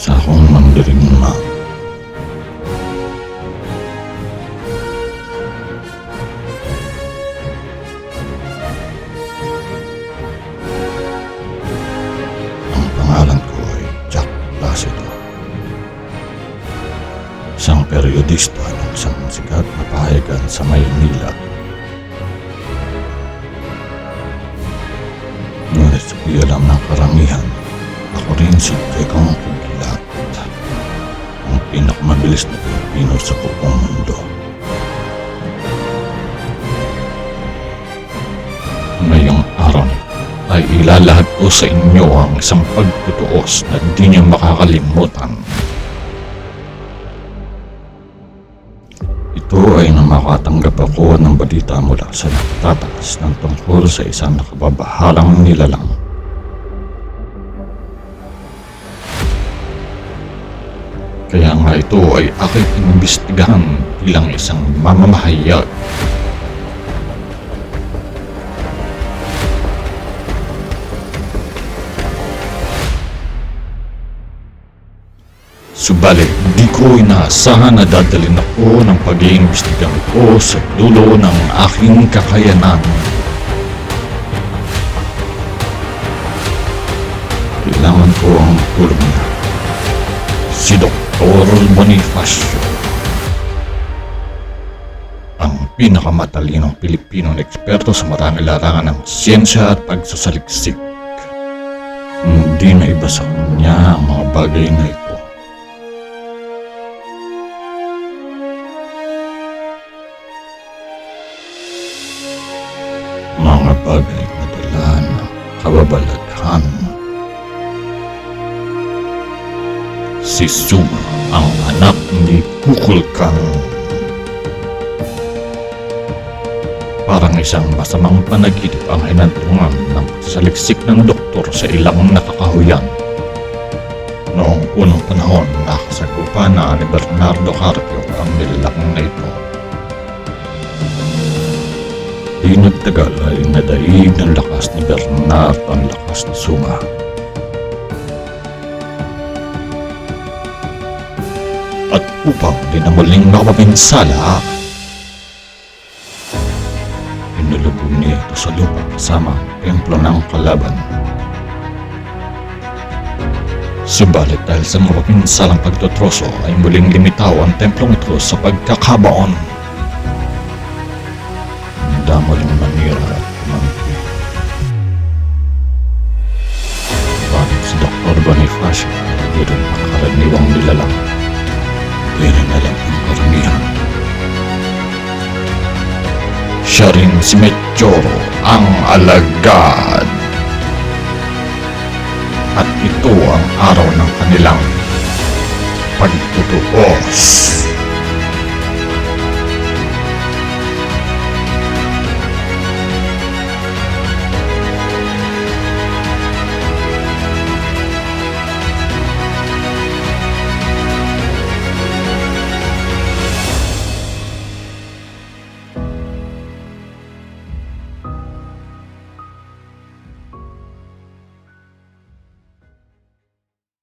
sa akong mandirigma. Ang pangalan ko ay Jack Placido. Isang periodista ng isang sikat na pahayagan sa Maynila. Ngunit sa alam ng karamihan, ako rin si. Ang pinakamabilis na Pilipino sa buong mundo. Ngayong araw ay ilalahad ko sa inyo ang isang pagtutuos na di niyo makakalimutan. Ito ay nang makatanggap ako ng balita mula sa nagtataas ng tungkol sa isang nakababahalang nilalang. Kaya nga ito ay aking inimbestigahan bilang isang mamamahayag. Subalit, di ko inaasahan na dadalhin ako ng pag-iimbestigan ko sa dulo ng aking kakayanan. Kailangan ko ang tulong Dr. Bonifacio. Ang pinakamatalinong Pilipinong eksperto sa maraming larangan ng siyensya at pagsasaliksik. Hindi na iba sa kanya ang mga bagay na ito. mga bagay na dala ng kababalaghan. Si Suma ang anak ni Kukulkan. Parang isang masamang panaginip ang hinantungan ng saliksik ng doktor sa ilang nakakahuyan. Noong unang panahon, nakasagupa na ni Bernardo Carpio ang nilalakang na ito. Di nagtagal ay nadaig ng lakas ni Bernard ang lakas ni Suma. Upang di na muling makapapinsala, inulubog niya ito sa lupa kasama ang templo ng kalaban. Subalit dahil sa mapapinsalang pagtotroso ay muling limitaw ang templong ito sa pagkakabaon damaling manira at kumangki. Bakit si Dr. Bonifacio ay rin ang karaniwang nilalang? Rin alam ang karamihan. Siya rin si Mechoro, ang alagad. At ito ang araw ng kanilang pagtutuos.